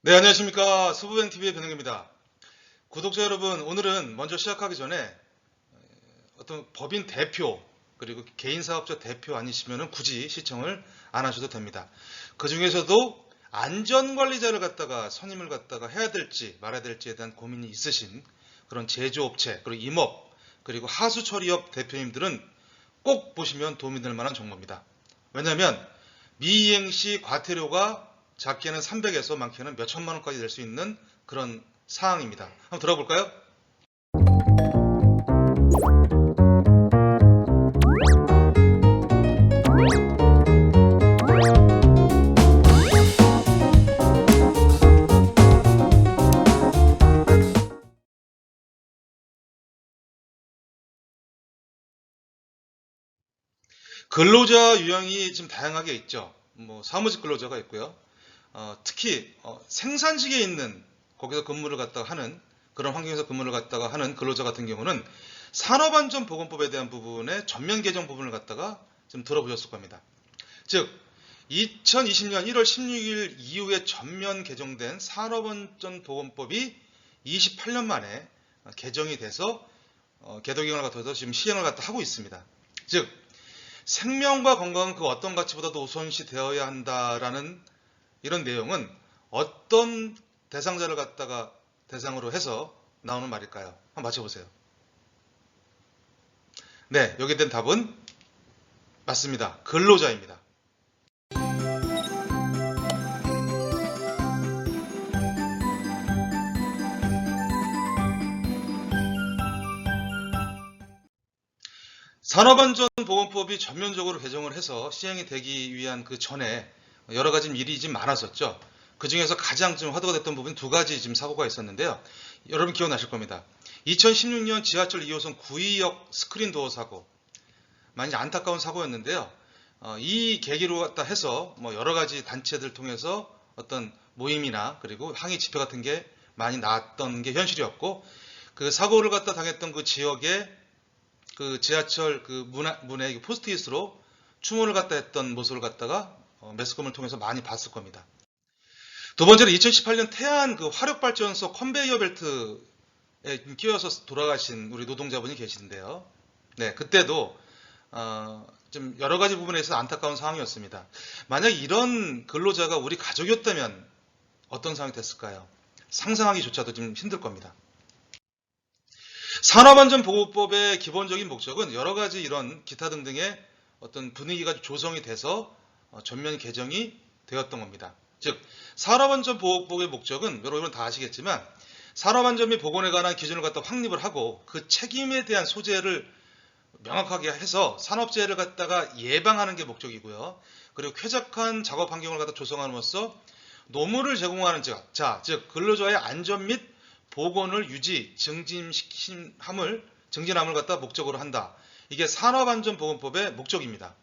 네, 안녕하십니까. 수부뱅TV의 변형입니다. 구독자 여러분, 오늘은 먼저 시작하기 전에 어떤 법인 대표, 그리고 개인 사업자 대표 아니시면 굳이 시청을 안 하셔도 됩니다. 그 중에서도 안전관리자를 갖다가 선임을 갖다가 해야 될지 말아야 될지에 대한 고민이 있으신 그런 제조업체, 그리고 임업, 그리고 하수처리업 대표님들은 꼭 보시면 도움이 될 만한 정보입니다. 왜냐하면 미이행 시 과태료가 작게는 300에서 많게는 몇 천만 원까지 될 수 있는 그런 사항입니다. 한번 들어볼까요? 근로자 유형이 지금 다양하게 있죠. 뭐 사무직 근로자가 있고요. 어, 특히 어, 생산직에 있는 거기서 근무를 갖다가 하는 그런 환경에서 근무를 갖다가 하는 근로자 같은 경우는 산업안전보건법에 대한 부분의 전면 개정 부분을 갖다가 좀 들어보셨을 겁니다. 즉 2020년 1월 16일 이후에 전면 개정된 산업안전보건법이 28년 만에 개정이 돼서 어, 개도경을 갖다서 지금 시행을 갖다 하고 있습니다. 즉 생명과 건강은 그 어떤 가치보다도 우선시 되어야 한다라는 이런 내용은 어떤 대상자를 갖다가 대상으로 해서 나오는 말일까요? 한번 맞춰보세요. 네, 여기에 대한 답은 맞습니다. 근로자입니다. 산업안전보건법이 전면적으로 개정을 해서 시행이 되기 위한 그 전에 여러 가지 일이 좀 많았었죠. 그 중에서 가장 좀 화두가 됐던 부분 두 가지 지금 사고가 있었는데요. 여러분 기억나실 겁니다. 2016년 지하철 2호선 구의역 스크린 도어 사고. 많이 안타까운 사고였는데요. 어, 이 계기로 갖다 해서 뭐 여러 가지 단체들 통해서 어떤 모임이나 그리고 항의 집회 같은 게 많이 나왔던 게 현실이었고 그 사고를 갖다 당했던 그 지역에 그 지하철 그 문에, 문에 포스트잇으로 추모를 갖다 했던 모습을 갖다가 어, 매스컴을 통해서 많이 봤을 겁니다. 두 번째로 2018년 태안 그 화력발전소 컨베이어 벨트에 끼어서 돌아가신 우리 노동자분이 계시는데요. 네, 그때도 어, 좀 여러 가지 부분에서 안타까운 상황이었습니다. 만약 이런 근로자가 우리 가족이었다면 어떤 상황이 됐을까요? 상상하기조차도 좀 힘들 겁니다. 산업안전보호법의 기본적인 목적은 여러 가지 이런 기타 등등의 어떤 분위기가 조성이 돼서 어, 전면 개정이 되었던 겁니다. 즉 산업안전 보호법의 목적은 여러분 다 아시겠지만 산업안전 및 보건에 관한 기준을 갖다 확립을 하고 그 책임에 대한 소재를 명확하게 해서 산업재해를 갖다가 예방하는 게 목적이고요. 그리고 쾌적한 작업 환경을 갖다 조성함으로써 노무를 제공하는 자, 자, 즉 근로자의 안전 및 보건을 유지, 증진함을 증진함을 갖다 목적으로 한다. 이게 산업안전보건법의 목적입니다.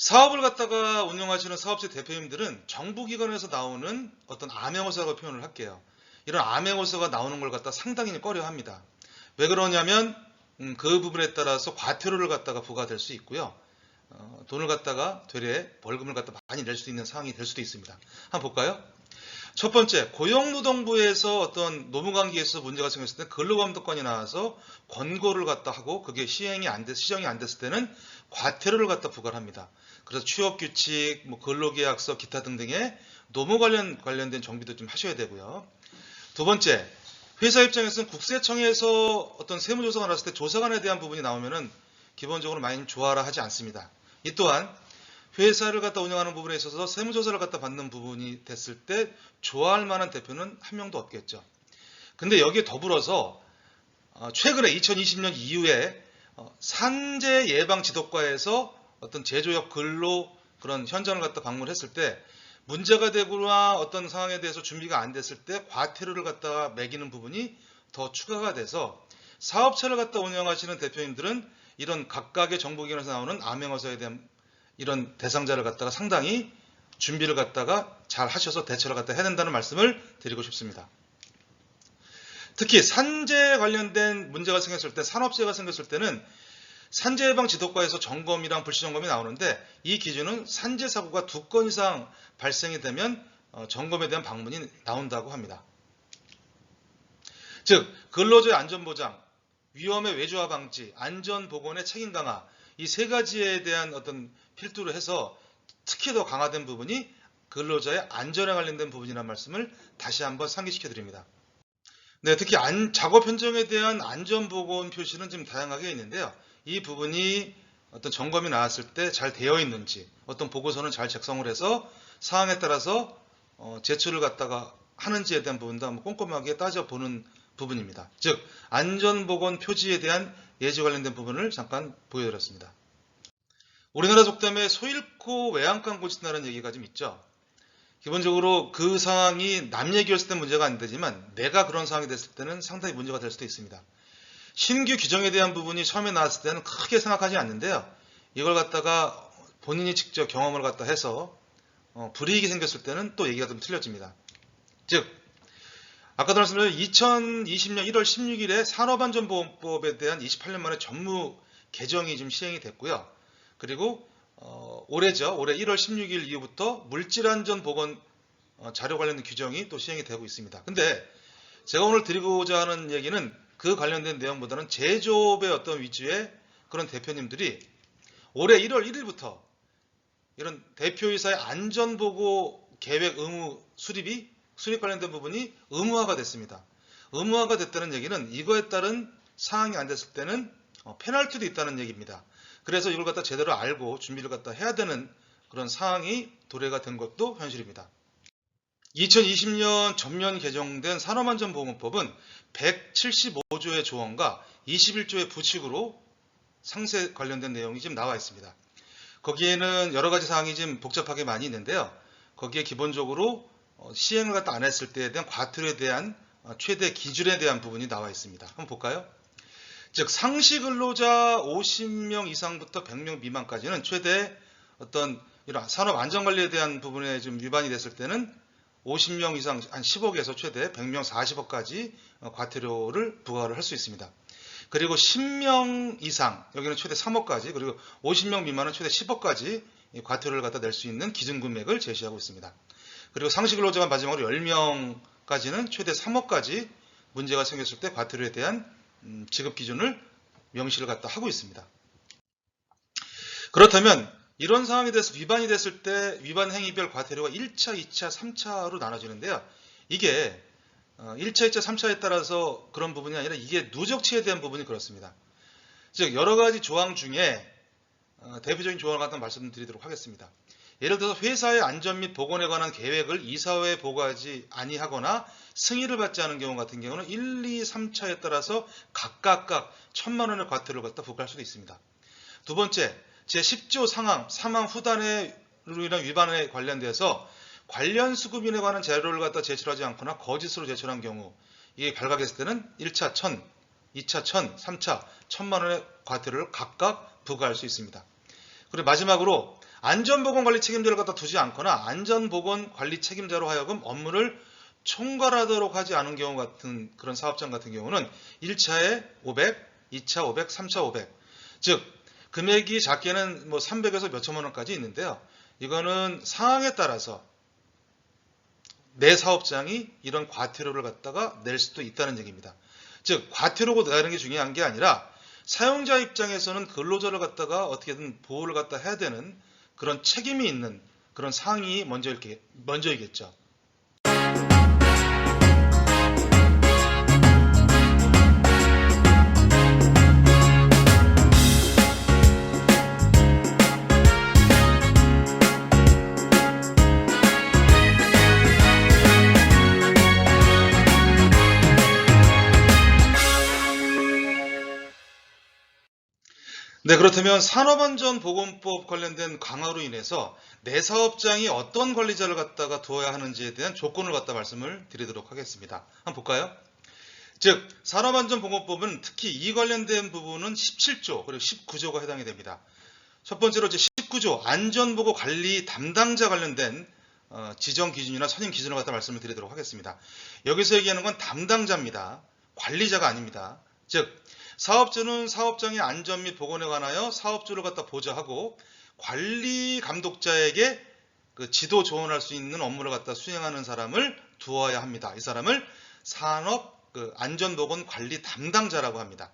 사업을 갖다가 운영하시는 사업체 대표님들은 정부기관에서 나오는 어떤 암행어사라고 표현을 할게요. 이런 암행어사가 나오는 걸 갖다 상당히 꺼려 합니다. 왜 그러냐면 음, 그 부분에 따라서 과태료를 갖다가 부과될 수 있고요. 어, 돈을 갖다가 되레 벌금을 갖다 많이 낼 수 있는 상황이 될 수도 있습니다. 한번 볼까요? 첫 번째, 고용노동부에서 어떤 노무관계에서 문제가 생겼을 때 근로감독관이 나와서 권고를 갖다 하고 그게 시행이 안 돼, 시정이 안 됐을 때는 과태료를 갖다 부과를 합니다. 그래서 취업 규칙, 뭐 근로계약서, 기타 등등의 노무 관련 관련된 정비도 좀 하셔야 되고요. 두 번째, 회사 입장에서는 국세청에서 어떤 세무조사가 나왔을 때 조사관에 대한 부분이 나오면은 기본적으로 많이 좋아라 하지 않습니다. 이 또한 회사를 갖다 운영하는 부분에 있어서 세무조사를 갖다 받는 부분이 됐을 때 좋아할 만한 대표는 한 명도 없겠죠. 근데 여기에 더불어서 어, 최근에 2020년 이후에 어, 산재 예방 지도과에서 어떤 제조업 근로 그런 현장을 갖다 방문했을 때 문제가 되거나 어떤 상황에 대해서 준비가 안 됐을 때 과태료를 갖다가 매기는 부분이 더 추가가 돼서 사업체를 갖다 운영하시는 대표님들은 이런 각각의 정보기관에서 나오는 암행어사에 대한 이런 대상자를 갖다가 상당히 준비를 갖다가 잘 하셔서 대처를 갖다 해야 된다는 말씀을 드리고 싶습니다. 특히 산재 관련된 문제가 생겼을 때 산업재해가 생겼을 때는 산재 예방 지도과에서 점검이랑 불시 점검이 나오는데 이 기준은 산재 사고가 두 건 이상 발생이 되면 어, 점검에 대한 방문이 나온다고 합니다. 즉 근로자의 안전보장, 위험의 외주화 방지, 안전보건의 책임 강화 이 세 가지에 대한 어떤 필두로 해서 특히 더 강화된 부분이 근로자의 안전에 관련된 부분이라는 말씀을 다시 한번 상기시켜 드립니다. 네, 특히 안- 작업 현장에 대한 안전보건 표시는 좀 다양하게 있는데요. 이 부분이 어떤 점검이 나왔을 때 잘 되어 있는지, 어떤 보고서는 잘 작성을 해서 사항에 따라서 어, 제출을 갖다가 하는지에 대한 부분도 한번 꼼꼼하게 따져보는 부분입니다. 즉, 안전보건 표지에 대한 예지 관련된 부분을 잠깐 보여드렸습니다. 우리나라 속담에 소 잃고 외양간 고친다는 얘기가 좀 있죠. 기본적으로 그 상황이 남 얘기였을 때 문제가 안 되지만 내가 그런 상황이 됐을 때는 상당히 문제가 될 수도 있습니다. 신규 규정에 대한 부분이 처음에 나왔을 때는 크게 생각하지 않는데요. 이걸 갖다가 본인이 직접 경험을 갖다 해서 어, 불이익이 생겼을 때는 또 얘기가 좀 틀려집니다. 즉 아까도 말씀드린 2020년 1월 16일에 산업안전보건법에 대한 28년 만에 전무 개정이 좀 시행이 됐고요. 그리고 어, 올해죠. 올해 1월 16일 이후부터 물질안전보건 어, 자료 관련된 규정이 또 시행이 되고 있습니다. 근데 제가 오늘 드리고자 하는 얘기는 그 관련된 내용보다는 제조업의 어떤 위주의 그런 대표님들이 올해 1월 1일부터 이런 대표이사의 안전보고 계획 의무 수립이 수립 관련된 부분이 의무화가 됐습니다. 의무화가 됐다는 얘기는 이거에 따른 사항이 안 됐을 때는 어, 페널티도 있다는 얘기입니다. 그래서 이걸 갖다 제대로 알고 준비를 갖다 해야 되는 그런 상황이 도래가 된 것도 현실입니다. 2020년 전면 개정된 산업안전보건법은 175조의 조언과 21조의 부칙으로 상세 관련된 내용이 지금 나와 있습니다. 거기에는 여러 가지 사항이 좀 복잡하게 많이 있는데요. 거기에 기본적으로 어, 시행을 갖다 안 했을 때에 대한 과태료에 대한 어, 최대 기준에 대한 부분이 나와 있습니다. 한번 볼까요? 즉 상시 근로자 50명 이상부터 100명 미만까지는 최대 어떤 이런 산업 안전 관리에 대한 부분에 좀 위반이 됐을 때는 50명 이상 한 10억에서 최대 100명 40억까지 어, 과태료를 부과를 할 수 있습니다. 그리고 10명 이상 여기는 최대 3억까지 그리고 50명 미만은 최대 10억까지 이 과태료를 갖다 낼 수 있는 기준 금액을 제시하고 있습니다. 그리고 상시 근로자가 마지막으로 10명까지는 최대 3억까지 문제가 생겼을 때 과태료에 대한 음, 지급 기준을 명시를 갖다 하고 있습니다. 그렇다면 이런 상황에 대해서 위반이 됐을 때 위반 행위별 과태료가 1차, 2차, 3차로 나눠지는데요. 이게 1차, 2차, 3차에 따라서 그런 부분이 아니라 이게 누적치에 대한 부분이 그렇습니다. 즉 여러 가지 조항 중에 어, 대표적인 조항을 갖다 말씀드리도록 하겠습니다. 예를 들어서 회사의 안전 및 보건에 관한 계획을 이사회에 보고하지 아니하거나 승인을 받지 않은 경우 같은 경우는 1, 2, 3차에 따라서 각각각 천만 원의 과태료를 갖다 부과할 수도 있습니다. 두 번째, 제10조 상항, 사망 후단으로 인한 위반에 관련돼서 관련 수급인에 관한 자료를 갖다 제출하지 않거나 거짓으로 제출한 경우 이게 발각했을 때는 1차 1000, 2차 1000, 3차 1000만 원의 과태료를 각각 부과할 수 있습니다. 그리고 마지막으로 안전보건관리 책임자를 갖다 두지 않거나 안전보건관리 책임자로 하여금 업무를 총괄하도록 하지 않은 경우 같은 그런 사업장 같은 경우는 1차에 500, 2차 500, 3차 500. 즉 금액이 작게는 뭐 300에서 몇 천만 원까지 있는데요. 이거는 상황에 따라서 내 사업장이 이런 과태료를 갖다가 낼 수도 있다는 얘기입니다. 즉 과태료고 내는 게 중요한 게 아니라 사용자 입장에서는 근로자를 갖다가 어떻게든 보호를 갖다 해야 되는 그런 책임이 있는 그런 상황이 먼저 이렇게 먼저이겠죠. 그렇다면 산업안전보건법 관련된 강화로 인해서 내 사업장이 어떤 관리자를 갖다가 두어야 하는지에 대한 조건을 갖다 말씀을 드리도록 하겠습니다. 한번 볼까요? 즉, 산업안전보건법은 특히 이 관련된 부분은 17조 그리고 19조가 해당이 됩니다. 첫 번째로 이제 19조 안전보고 관리 담당자 관련된 어, 지정 기준이나 선임 기준을 갖다 말씀을 드리도록 하겠습니다. 여기서 얘기하는 건 담당자입니다. 관리자가 아닙니다. 즉, 사업주는 사업장의 안전 및 보건에 관하여 사업주를 갖다 보좌하고 관리 감독자에게 그 지도 조언할 수 있는 업무를 갖다 수행하는 사람을 두어야 합니다. 이 사람을 산업 그 안전보건 관리 담당자라고 합니다.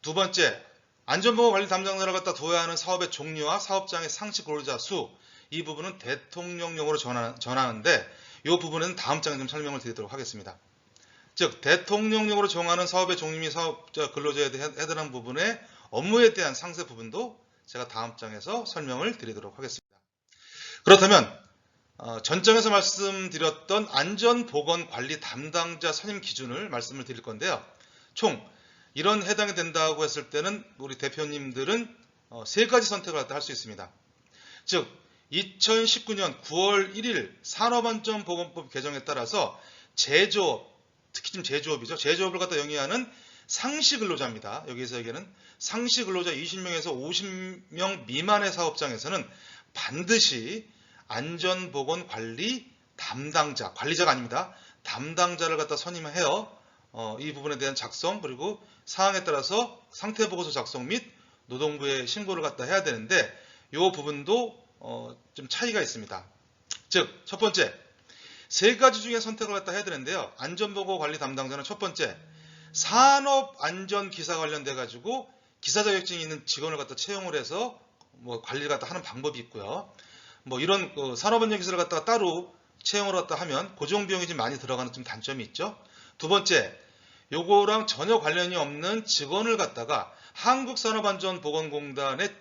두 번째, 안전보건 관리 담당자를 갖다 두어야 하는 사업의 종류와 사업장의 상시 근로자 수, 이 부분은 대통령령으로 전하, 전하는데 이 부분은 다음 장에 좀 설명을 드리도록 하겠습니다. 즉 대통령령으로 정하는 사업의 종류 및 사업자 근로자에 해당하는 부분의 업무에 대한 상세 부분도 제가 다음 장에서 설명을 드리도록 하겠습니다. 그렇다면 어, 전장에서 말씀드렸던 안전보건관리 담당자 선임 기준을 말씀을 드릴 건데요. 총 이런 해당이 된다고 했을 때는 우리 대표님들은 어, 세 가지 선택을 할 수 있습니다. 즉 2019년 9월 1일 산업안전보건법 개정에 따라서 제조업, 특히 지금 제조업이죠. 제조업을 갖다 영위하는 상시 근로자입니다. 여기서 얘기는 상시 근로자 20명에서 50명 미만의 사업장에서는 반드시 안전보건 관리 담당자, 관리자가 아닙니다. 담당자를 갖다 선임해요. 어, 이 부분에 대한 작성 그리고 사항에 따라서 상태 보고서 작성 및 노동부에 신고를 갖다 해야 되는데 이 부분도 어, 좀 차이가 있습니다. 즉, 첫 번째, 세 가지 중에 선택을 갖다 해야 되는데요. 안전보고 관리 담당자는 첫 번째, 산업안전기사 관련돼 가지고 기사 자격증이 있는 직원을 갖다 채용을 해서 뭐 관리를 갖다 하는 방법이 있고요. 뭐 이런 그 산업안전 기사를 갖다가 따로 채용을 갖다 하면 고정 비용이 좀 많이 들어가는 좀 단점이 있죠. 두 번째, 요거랑 전혀 관련이 없는 직원을 갖다가 한국산업안전보건공단의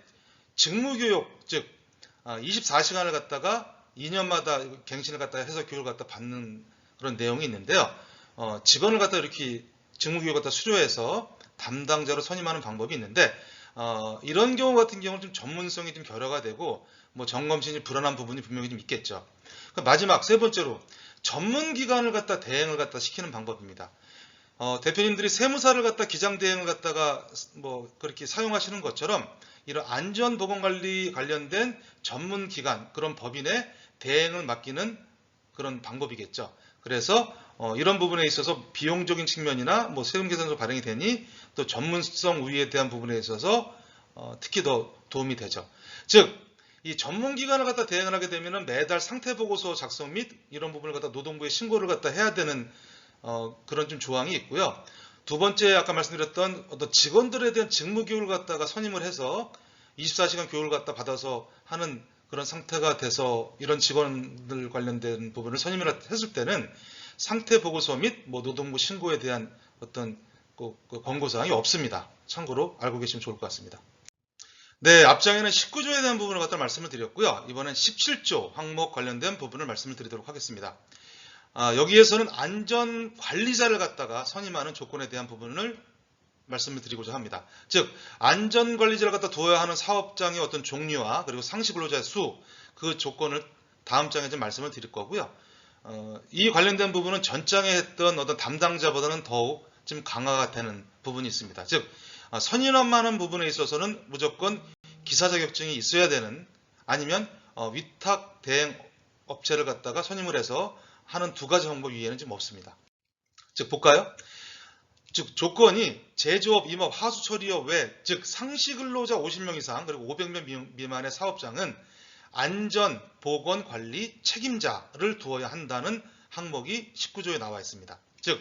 직무교육, 즉 24시간을 갖다가 2년마다 갱신을 갖다 해서 교육을 갖다 받는 그런 내용이 있는데요. 어, 직원을 갖다 이렇게 직무교육 갖다 수료해서 담당자로 선임하는 방법이 있는데 어, 이런 경우 같은 경우는 좀 전문성이 좀 결여가 되고 뭐 점검신이 불안한 부분이 분명히 좀 있겠죠. 그 마지막 세 번째로 전문 기관을 갖다 대행을 갖다 시키는 방법입니다. 어, 대표님들이 세무사를 갖다 기장 대행을 갖다가 뭐 그렇게 사용하시는 것처럼 이런 안전보건관리 관련된 전문 기관 그런 법인의 대행을 맡기는 그런 방법이겠죠. 그래서 어, 이런 부분에 있어서 비용적인 측면이나 뭐 세금 계산서 발행이 되니 또 전문성 우위에 대한 부분에 있어서 어, 특히 더 도움이 되죠. 즉, 이 전문 기관을 갖다 대행을 하게 되면은 매달 상태 보고서 작성 및 이런 부분을 갖다 노동부에 신고를 갖다 해야 되는 어, 그런 좀 조항이 있고요. 두 번째 아까 말씀드렸던 어떤 직원들에 대한 직무 교육을 갖다가 선임을 해서 24시간 교육을 갖다 받아서 하는 그런 상태가 돼서 이런 직원들 관련된 부분을 선임을 했을 때는 상태 보고서 및 뭐 노동부 신고에 대한 어떤 그, 그 권고사항이 없습니다. 참고로 알고 계시면 좋을 것 같습니다. 네, 앞장에는 19조에 대한 부분을 갖다 말씀을 드렸고요. 이번엔 17조 항목 관련된 부분을 말씀을 드리도록 하겠습니다. 아, 여기에서는 안전 관리자를 갖다가 선임하는 조건에 대한 부분을 말씀을 드리고자 합니다. 즉 안전 관리자를 갖다 두어야 하는 사업장의 어떤 종류와 그리고 상시 근로자의 수 그 조건을 다음 장에 좀 말씀을 드릴 거고요. 어, 이 관련된 부분은 전장에 했던 어떤 담당자보다는 더욱 좀 강화가 되는 부분이 있습니다. 즉 아, 선임하는 부분에 있어서는 무조건 기사 자격증이 있어야 되는 아니면 어, 위탁 대행 업체를 갖다가 선임을 해서 하는 두 가지 방법 이외에는 좀 없습니다. 즉 볼까요? 즉 조건이 제조업, 임업, 하수 처리업 외, 즉 상시 근로자 50명 이상 그리고 500명 미만의 사업장은 안전, 보건, 관리 책임자를 두어야 한다는 항목이 19조에 나와 있습니다. 즉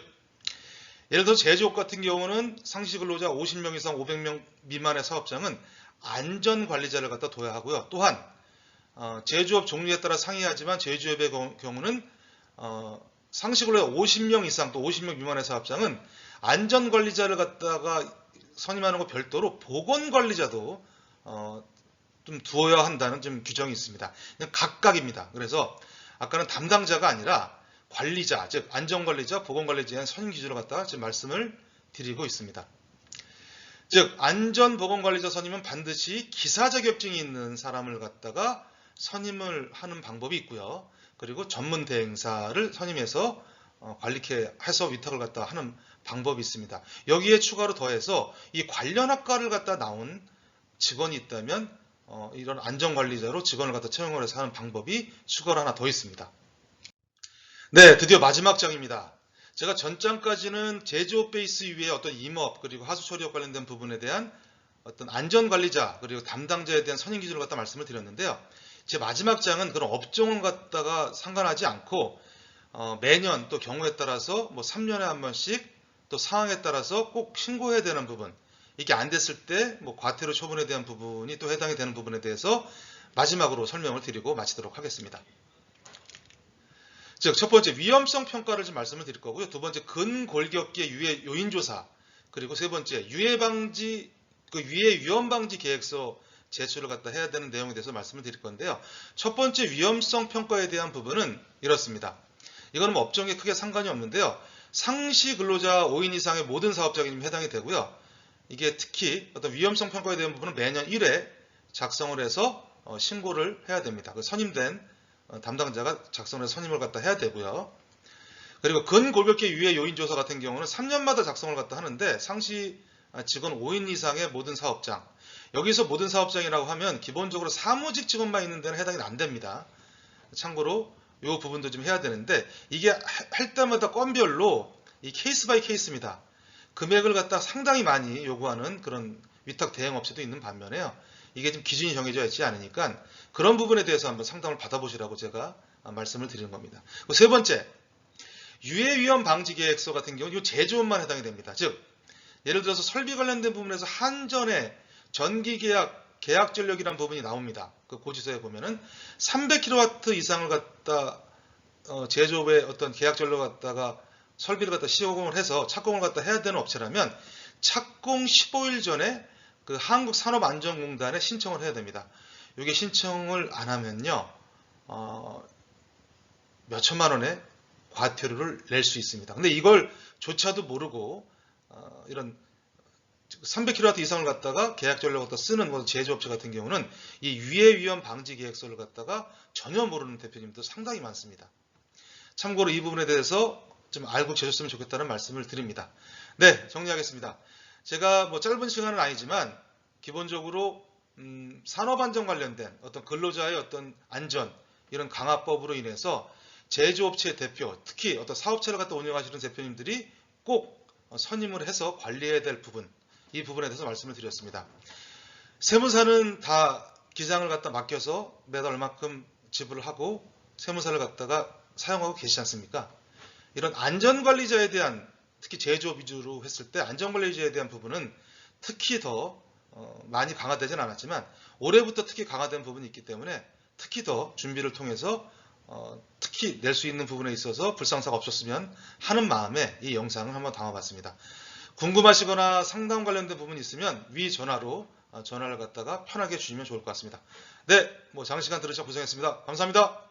예를 들어 제조업 같은 경우는 상시 근로자 50명 이상 500명 미만의 사업장은 안전 관리자를 갖다 둬야 하고요. 또한 어, 제조업 종류에 따라 상이하지만 제조업의 경우는 어, 상시 근로자 50명 이상 또 50명 미만의 사업장은 안전관리자를 갖다가 선임하는 것 별도로 보건관리자도 어, 좀 두어야 한다는 좀 규정이 있습니다. 각각입니다. 그래서 아까는 담당자가 아니라 관리자, 즉 안전관리자, 보건관리자에 대한 선임 기준을 갖다가 지금 말씀을 드리고 있습니다. 즉 안전보건관리자 선임은 반드시 기사 자격증이 있는 사람을 갖다가 선임을 하는 방법이 있고요. 그리고 전문 대행사를 선임해서 어, 관리케 해서 위탁을 갖다 하는 방법이 있습니다. 여기에 추가로 더해서 이 관련 학과를 갖다 나온 직원이 있다면 어, 이런 안전관리자로 직원을 갖다 채용을 해서 하는 방법이 추가로 하나 더 있습니다. 네, 드디어 마지막 장입니다. 제가 전장까지는 제조업 베이스 위에 어떤 임업 그리고 하수 처리업 관련된 부분에 대한 어떤 안전관리자 그리고 담당자에 대한 선임 기준을 갖다 말씀을 드렸는데요. 제 마지막 장은 그런 업종을 갖다가 상관하지 않고 어, 매년 또 경우에 따라서 뭐 3년에 한 번씩 또 상황에 따라서 꼭 신고해야 되는 부분 이게 안 됐을 때 뭐 과태료 처분에 대한 부분이 또 해당이 되는 부분에 대해서 마지막으로 설명을 드리고 마치도록 하겠습니다. 즉 첫 번째 위험성 평가를 좀 말씀을 드릴 거고요. 두 번째 근골격계 유해 요인 조사 그리고 세 번째 유해 방지 그 유해 위험 방지 계획서 제출을 갖다 해야 되는 내용에 대해서 말씀을 드릴 건데요. 첫 번째 위험성 평가에 대한 부분은 이렇습니다. 이거는 뭐 업종에 크게 상관이 없는데요. 상시 근로자 5인 이상의 모든 사업장에 좀 해당이 되고요. 이게 특히 어떤 위험성 평가에 대한 부분은 매년 1회 작성을 해서 어, 신고를 해야 됩니다. 그 선임된 어, 담당자가 작성을 해서 선임을 갖다 해야 되고요. 그리고 근골격계 유해 요인 조사 같은 경우는 3년마다 작성을 갖다 하는데 상시 아, 직원 5인 이상의 모든 사업장 여기서 모든 사업장이라고 하면 기본적으로 사무직 직원만 있는 데는 해당이 안 됩니다. 참고로 이 부분도 좀 해야 되는데 이게 하- 할 때마다 건별로 이 케이스 바이 케이스입니다. 금액을 갖다 상당히 많이 요구하는 그런 위탁 대행 업체도 있는 반면에요. 이게 좀 기준이 정해져 있지 않으니까 그런 부분에 대해서 한번 상담을 받아보시라고 제가 아, 말씀을 드리는 겁니다. 세 번째, 유해 위험 방지 계획서 같은 경우는 이 제조업만 해당이 됩니다. 즉, 예를 들어서 설비 관련된 부분에서 한전의 전기 계약 계약 전력이라는 부분이 나옵니다. 그 고지서에 보면은 300kW 이상을 갖다 어, 제조업의 어떤 계약 전력 갖다가 설비를 갖다 시공을 해서 착공을 갖다 해야 되는 업체라면 착공 15일 전에 그 한국산업안전공단에 신청을 해야 됩니다. 이게 신청을 안 하면요, 어, 몇 천만 원의 과태료를 낼 수 있습니다. 근데 이걸 조차도 모르고 어, 이런 300kW 이상을 갖다가 계약 전력을 갖다 쓰는 뭐 제조업체 같은 경우는 이 유해 위험 방지 계획서를 갖다가 전혀 모르는 대표님도 상당히 많습니다. 참고로 이 부분에 대해서 좀 알고 계셨으면 좋겠다는 말씀을 드립니다. 네, 정리하겠습니다. 제가 뭐 짧은 시간은 아니지만 기본적으로 음, 산업 안전 관련된 어떤 근로자의 어떤 안전 이런 강화법으로 인해서 제조업체 대표, 특히 어떤 사업체를 갖다 운영하시는 대표님들이 꼭 선임을 해서 관리해야 될 부분, 이 부분에 대해서 말씀을 드렸습니다. 세무사는 다 기장을 갖다 맡겨서 매달 얼마큼 지불을 하고 세무사를 갖다가 사용하고 계시지 않습니까? 이런 안전관리자에 대한 특히 제조업 위주로 했을 때 안전관리자에 대한 부분은 특히 더 어, 많이 강화되진 않았지만 올해부터 특히 강화된 부분이 있기 때문에 특히 더 준비를 통해서 어, 특히 낼 수 있는 부분에 있어서 불상사가 없었으면 하는 마음에 이 영상을 한번 담아봤습니다. 궁금하시거나 상담 관련된 부분이 있으면 위 전화로 어, 전화를 갖다가 편하게 주시면 좋을 것 같습니다. 네, 뭐 장시간 들으셔서 고생했습니다. 감사합니다.